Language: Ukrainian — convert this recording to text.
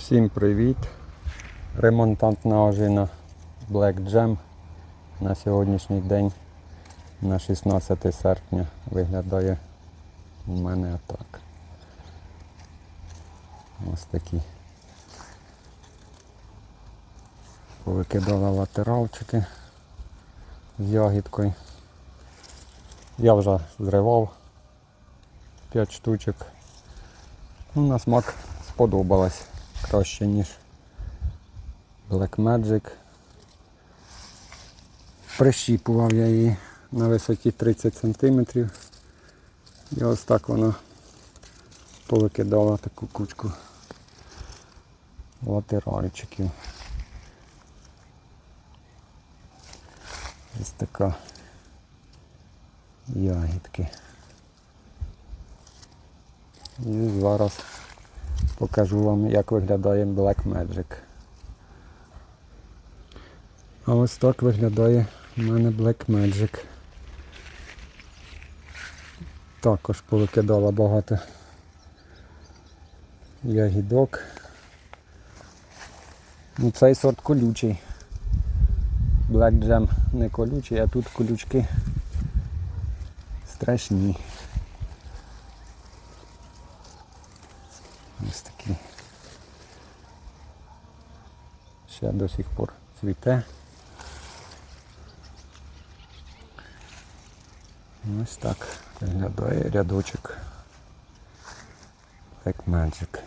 Всім привіт! Ремонтантна ожина Black Jam на сьогоднішній день на 16 серпня виглядає у мене так. Ось такі. Повикидала латералчики з ягідкою. Я вже зривав 5 штучок. Ну, на смак сподобалось краще, ніж Black Magic. Прищіпував я її на висоті 30 см. І ось так вона повикидала таку кучку латеральчиків. Ось така ягідки. І зараз покажу вам, як виглядає Black Magic. А ось так виглядає у мене Black Magic. Також повикидала багато ягідок. Ну, цей сорт колючий. Black Jam не колючий, а тут колючки страшні. Ось такі. Ще до сих пор цвіте. Ось так виглядає рядочок. Як Magic.